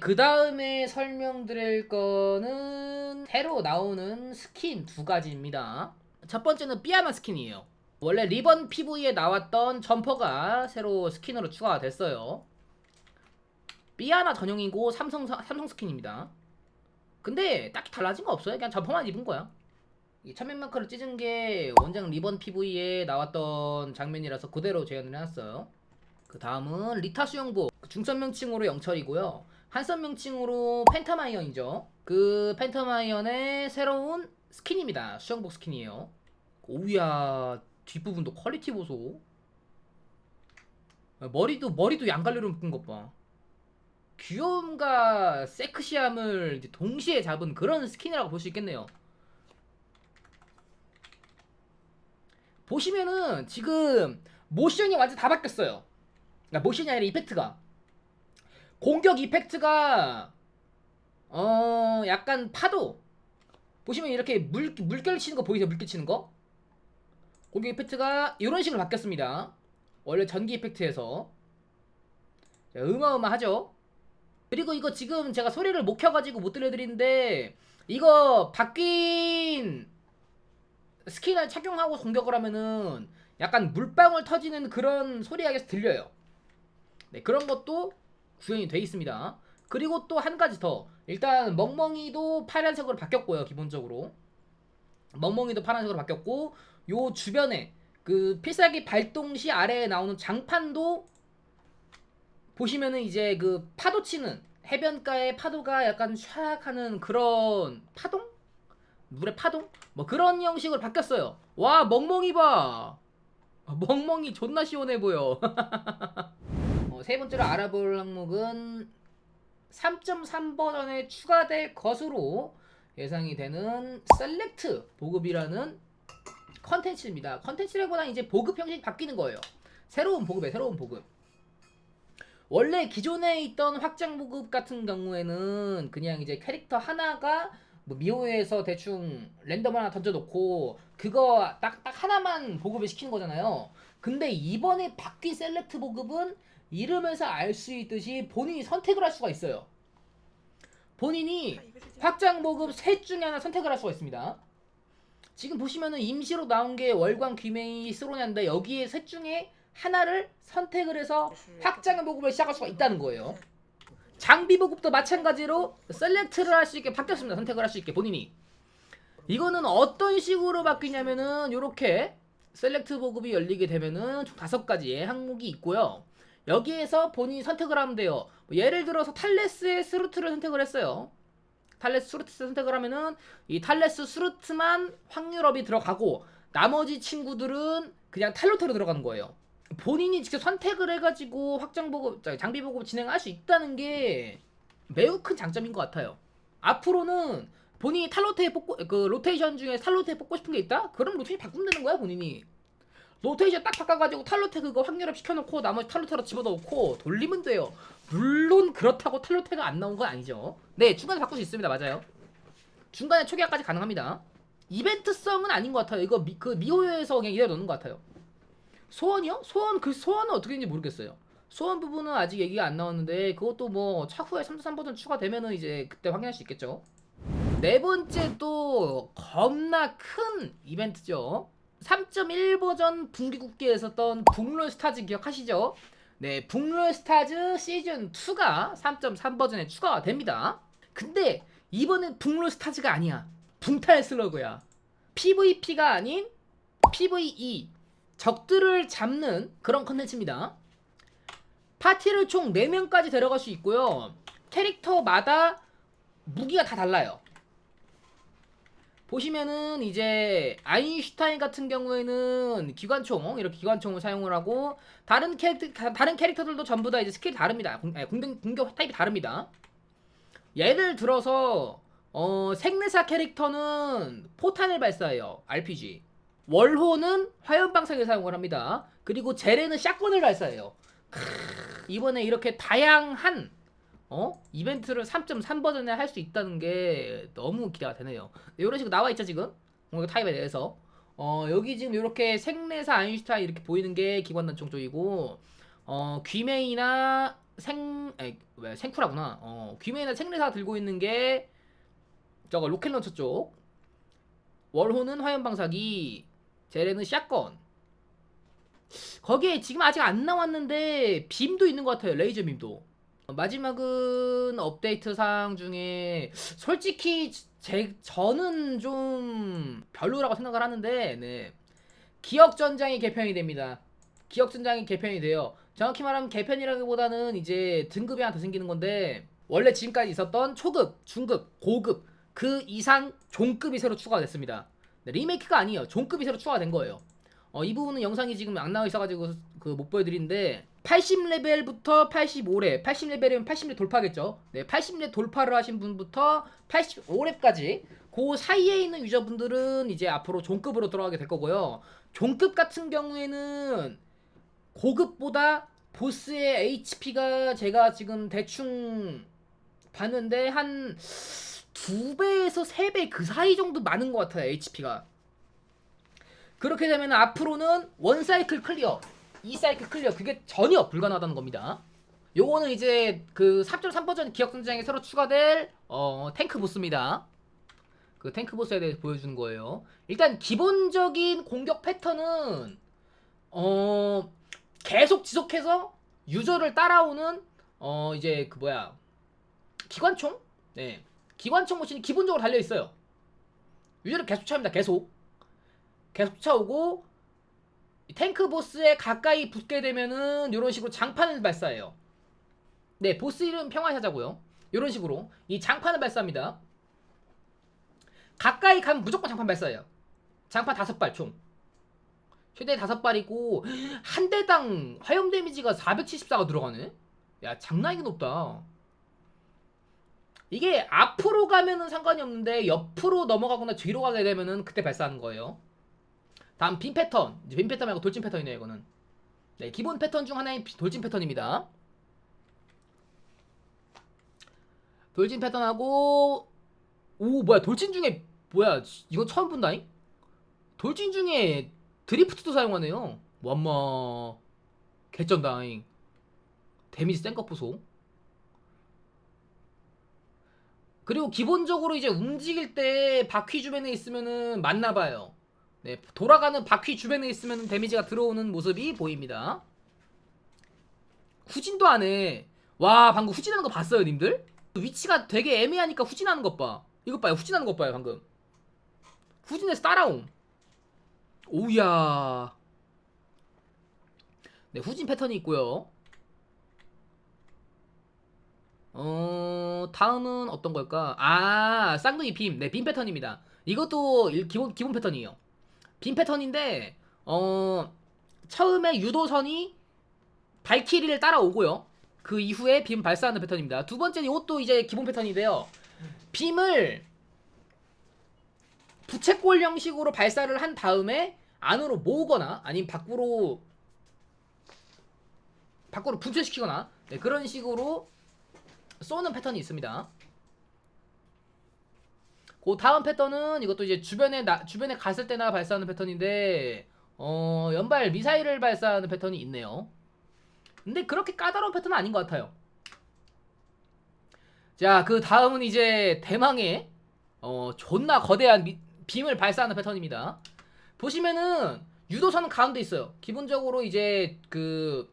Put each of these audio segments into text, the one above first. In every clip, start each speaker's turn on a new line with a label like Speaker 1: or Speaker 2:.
Speaker 1: 그 다음에 설명드릴 거는 새로 나오는 스킨 두 가지입니다. 첫 번째는 삐아마 스킨이에요. 원래 리번 PV에 나왔던 점퍼가 새로 스킨으로 추가가 됐어요. 삐아나 전용이고 삼성 삼성 스킨입니다. 근데 딱히 달라진 거 없어요. 그냥 점퍼만 입은 거야. 이 천면 마크를 찢은 게 원작 리번 PV에 나왔던 장면이라서 그대로 재현을 해놨어요. 그 다음은 리타 수영복 중선 명칭으로 영철이고요. 한선 명칭으로 펜타마이언이죠. 그 펜타마이언의 새로운 스킨입니다. 수영복 스킨이에요. 오우야 뒷부분도 퀄리티 보소. 머리도 머리도 양갈래로 묶은 것 봐. 귀여움과 섹시함을 이제 동시에 잡은 그런 스킨이라고 볼 수 있겠네요. 보시면은 지금 모션이 완전 다 바뀌었어요. 그러니까 모션이 아니라 이펙트가 공격 이펙트가 어 약간 파도 보시면 이렇게 물 물결 치는 거 보이세요? 물결 치는 거 공격 이펙트가 이런 식으로 바뀌었습니다. 원래 전기 이펙트에서 자, 어마어마하죠. 그리고 이거 지금 제가 소리를 못 켜가지고 못 들려드리는데 이거 바뀐 스킨을 착용하고 공격을 하면은 약간 물방울 터지는 그런 소리가 계속 들려요. 네, 그런 것도 구현이 돼 있습니다. 그리고 또 한 가지 더. 일단 멍멍이도 파란색으로 바뀌었고요, 기본적으로. 멍멍이도 파란색으로 바뀌었고 요 주변에 그 필살기 발동 시 아래에 나오는 장판도 보시면은 이제 그 파도 치는 해변가의 파도가 약간 샥 하는 그런 파동? 물의 파동? 뭐 그런 형식으로 바뀌었어요. 와, 멍멍이 봐. 멍멍이 존나 시원해 보여. 어, 세 번째로 알아볼 항목은 3.3 버전에 추가될 것으로 예상이 되는 셀렉트 보급이라는 컨텐츠입니다. 컨텐츠라기보다 이제 보급 형식이 바뀌는 거예요. 새로운 보급에 새로운 보급. 원래 기존에 있던 확장 보급 같은 경우에는 그냥 이제 캐릭터 하나가 뭐 미호에서 대충 랜덤 하나 던져놓고 그거 딱, 딱 하나만 보급을 시키는 거잖아요. 근데 이번에 바뀐 셀렉트 보급은 이름에서 알 수 있듯이 본인이 선택을 할 수가 있어요. 본인이 확장 보급 셋 중에 하나 선택을 할 수가 있습니다. 지금 보시면은 임시로 나온 게 월광 귀메이 스로냐인데 여기에 셋 중에 하나를 선택을 해서 확장 보급을 시작할 수가 있다는 거예요. 장비 보급도 마찬가지로 셀렉트를 할 수 있게 바뀌었습니다. 선택을 할 수 있게 본인이. 이거는 어떤 식으로 바뀌냐면은 요렇게 셀렉트 보급이 열리게 되면은 총 다섯 가지의 항목이 있고요. 여기에서 본인이 선택을 하면 돼요. 뭐 예를 들어서 탈레스의 스루트를 선택을 했어요. 탈레스 스루트 선택을 하면은 이 탈레스 스루트만 확률업이 들어가고 나머지 친구들은 그냥 탈로테로 들어가는 거예요. 본인이 직접 선택을 해가지고 확장 보급, 자, 장비 보급 진행할 수 있다는 게 매우 큰 장점인 것 같아요. 앞으로는 본인이 탈로테에 뽑고 그 로테이션 중에 탈로테에 뽑고 싶은 게 있다? 그럼 로테이션 바꾸면 되는 거야 본인이. 로테이션 딱 바꿔가지고 탈로테 그거 확률업 시켜놓고 나머지 탈로테로 집어넣고 돌리면 돼요. 물론 그렇다고 탈로테가 안 나온 건 아니죠. 네 중간에 바꿀 수 있습니다. 맞아요. 중간에 초기화까지 가능합니다. 이벤트성은 아닌 것 같아요. 이거 미, 그 미호에서 그냥 이대로 넣는 것 같아요. 소원이요? 소원 그 소원은 어떻게 되는지 모르겠어요. 소원 부분은 아직 얘기가 안 나왔는데 그것도 뭐 차후에 3.3 버전 추가되면은 이제 그때 확인할 수 있겠죠. 네 번째 또 겁나 큰 이벤트죠. 3.1 버전 분기국기에 있었던 북롤 스타즈 기억하시죠? 네, 북롤 스타즈 시즌 2가 3.3 버전에 추가가 됩니다. 근데 이번엔 북롤 스타즈가 아니야. 붕탈 슬러그야. PVP가 아닌 PVE. 적들을 잡는 그런 컨텐츠입니다. 파티를 총 4명까지 데려갈 수 있고요. 캐릭터마다 무기가 다 달라요. 보시면은 이제 아인슈타인 같은 경우에는 기관총 이렇게 기관총을 사용을 하고 다른 캐릭터 다른 캐릭터들도 전부 다 이제 스킬이 다릅니다. 공격 공격 타입이 다릅니다. 예를 들어서 어, 생내사 캐릭터는 포탄을 발사해요. RPG. 월호는 화염 방사기를 사용을 합니다. 그리고 제레는 샷건을 발사해요. 크, 이번에 이렇게 다양한 어? 이벤트를 3.3 버전에 할 수 있다는 게 너무 기대가 되네요. 이런 식으로 나와 있죠 지금 공격 타입에 대해서. 어 여기 지금 이렇게 생내사 아인슈타인 이렇게 보이는 게 기관단총 쪽이고 어 귀메이나 생, 에, 왜 생쿠라구나. 어, 귀메나 생리사 들고 있는 게 저거 로켓 런처 쪽. 월호는 화염 방사기, 제레는 샷건. 거기에 지금 아직 안 나왔는데 빔도 있는 것 같아요. 레이저 빔도. 어, 마지막은 업데이트 사항 중에 솔직히 제 저는 좀 별로라고 생각을 하는데 네. 기억 전장이 개편이 됩니다. 기억 전장이 개편이 돼요. 정확히 말하면 개편이라기보다는 이제 등급이 하나 더 생기는 건데 원래 지금까지 있었던 초급, 중급, 고급 그 이상 종급이 새로 추가가 됐습니다. 네, 리메이크가 아니에요. 종급이 새로 추가가 된 거예요. 어, 이 부분은 영상이 지금 안 나와 있어가지고 그 못 보여드리는데 80레벨부터 85렙, 80레벨이면 80렙 돌파겠죠. 네, 80렙 돌파를 하신 분부터 85렙까지 그 사이에 있는 유저분들은 이제 앞으로 종급으로 들어가게 될 거고요. 종급 같은 경우에는 고급보다 보스의 HP가 제가 지금 대충 봤는데 한두 배에서 세배그 사이 정도 많은 것 같아요 HP가 그렇게 되면 앞으로는 원 사이클 클리어, 이 사이클 클리어 그게 전혀 불가능하다는 겁니다. 요거는 이제 그 3.3 버전 기억 전장에 새로 추가될 어, 탱크 보스입니다. 그 탱크 보스에 대해서 보여주는 거예요. 일단 기본적인 공격 패턴은 어 계속 지속해서 유저를 따라오는 어 이제 그 뭐야 기관총? 네 기관총 모신이 기본적으로 달려 있어요. 유저를 계속 쫓아옵니다. 계속 계속 이 탱크 보스에 가까이 붙게 되면은 이런 식으로 장판을 발사해요. 네 보스 이름 평화사자고요. 이런 식으로 이 장판을 발사합니다. 가까이 가면 무조건 장판 발사해요. 장판 다섯 발 총. 최대 다섯 발이고 한 대당 화염 데미지가 474가 들어가네. 야 장난이 높다. 이게 앞으로 가면은 상관이 없는데 옆으로 넘어가거나 뒤로 가게 되면은 그때 발사하는 거예요. 다음 빈 패턴. 빈 패턴 말고 돌진 패턴이네요, 이거는. 네, 기본 패턴 중 하나인 비- 돌진 패턴입니다. 돌진 패턴하고 오 뭐야 돌진 중에 뭐야 이건 처음 본다잉? 돌진 중에 드리프트도 사용하네요. 완마 개쩐다잉. 데미지 센것 보소. 그리고 기본적으로 이제 움직일 때 바퀴 주변에 있으면은 맞나봐요. 네, 돌아가는 바퀴 주변에 있으면 데미지가 들어오는 모습이 보입니다. 후진도 안 해. 와, 방금 후진하는 거 봤어요, 님들? 위치가 되게 애매하니까 후진하는 것 봐. 이것 봐요, 후진하는 것 봐요, 방금. 후진해서 따라옴. 오우야. 네, 후진 패턴이 있고요. 어, 다음은 어떤 걸까? 아, 쌍둥이 빔. 네, 빔 패턴입니다. 이것도 일- 기본 기본 패턴이에요. 빔 패턴인데 어 처음에 유도선이 발키리를 따라오고요. 그 이후에 빔 발사하는 패턴입니다. 두 번째는 이것도 이제 기본 패턴인데요. 빔을 부채꼴 형식으로 발사를 한 다음에 안으로 모으거나 아니면 밖으로 밖으로 분쇄시키거나 네, 그런 식으로 쏘는 패턴이 있습니다. 그 다음 패턴은 이것도 이제 주변에 나, 주변에 갔을 때나 발사하는 패턴인데 어 연발 미사일을 발사하는 패턴이 있네요. 근데 그렇게 까다로운 패턴은 아닌 것 같아요. 자, 그 다음은 이제 대망의 어 존나 거대한 미- 빔을 발사하는 패턴입니다. 보시면은 유도선은 가운데 있어요. 기본적으로 이제 그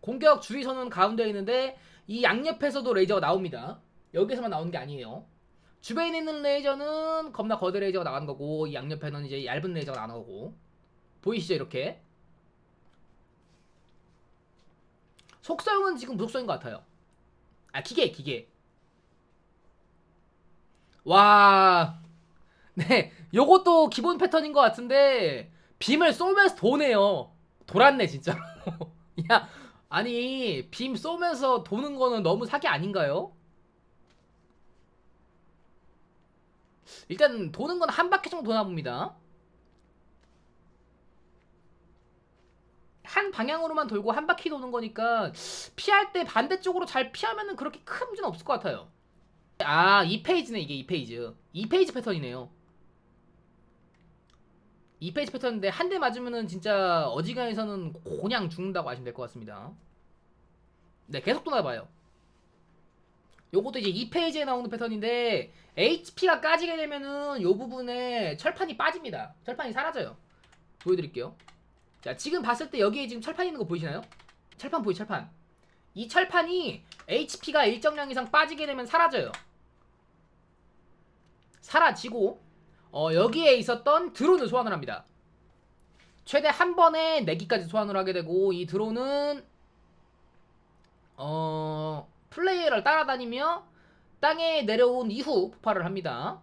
Speaker 1: 공격 주의선은 가운데 있는데 이 양옆에서도 레이저가 나옵니다. 여기서만 나오는 게 아니에요. 주변에 있는 레이저는 겁나 거대 레이저가 나가는 거고 이 양옆에는 이제 얇은 레이저가 나오고 보이시죠 이렇게 속성은 지금 무속성인 것 같아요 아 기계 기계 와 네, 요것도 기본 패턴인 것 같은데 빔을 쏘면서 도네요. 돌았네 진짜로. 야, 아니 빔 쏘면서 도는 거는 너무 사기 아닌가요? 일단 도는 건 한 바퀴 정도 도나 봅니다. 한 방향으로만 돌고 한 바퀴 도는 거니까 피할 때 반대쪽으로 잘 피하면은 그렇게 큰 문제는 없을 것 같아요. 아, 2페이지네 이게 2페이지. 2페이지 패턴이네요. 2페이지 패턴인데 한 대 맞으면은 진짜 어지간해서는 그냥 죽는다고 하시면 될 것 같습니다. 네, 계속 도나봐요. 요것도 이제 2페이지에 나오는 패턴인데 HP가 까지게 되면은 요 부분에 철판이 빠집니다. 철판이 사라져요. 보여드릴게요. 자, 지금 봤을 때 여기에 지금 철판 있는 거 보이시나요? 철판 보이 철판. 이 철판이 HP가 일정량 이상 빠지게 되면 사라져요. 사라지고 어, 여기에 있었던 드론을 소환을 합니다. 최대 한 번에 4기까지 소환을 하게 되고 이 드론은 어, 플레이어를 따라다니며 땅에 내려온 이후 폭발을 합니다.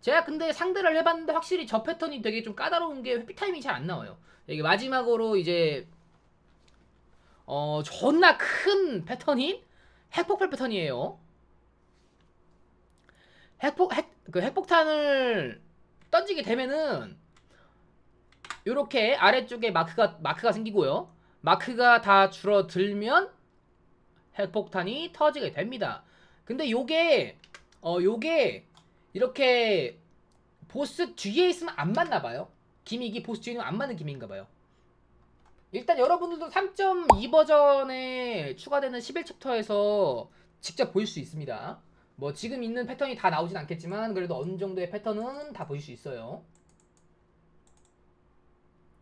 Speaker 1: 제가 근데 상대를 해봤는데 확실히 저 패턴이 되게 좀 까다로운 게 회피 타이밍이 잘 안 나와요. 이게 마지막으로 이제 어 존나 큰 패턴인 핵폭발 패턴이에요. 핵폭 핵 그 핵폭탄을 던지게 되면은 이렇게 아래쪽에 마크가 마크가 생기고요. 마크가 다 줄어들면 핵폭탄이 터지게 됩니다. 근데 요게 어 요게 이렇게 보스 뒤에 있으면 안 맞나 봐요. 기믹이 보스 뒤에는 안 맞는 기믹인가 봐요. 일단 여러분들도 3.2 버전에 추가되는 11챕터에서 직접 보일 수 있습니다. 뭐 지금 있는 패턴이 다 나오진 않겠지만 그래도 어느 정도의 패턴은 다 보일 수 있어요.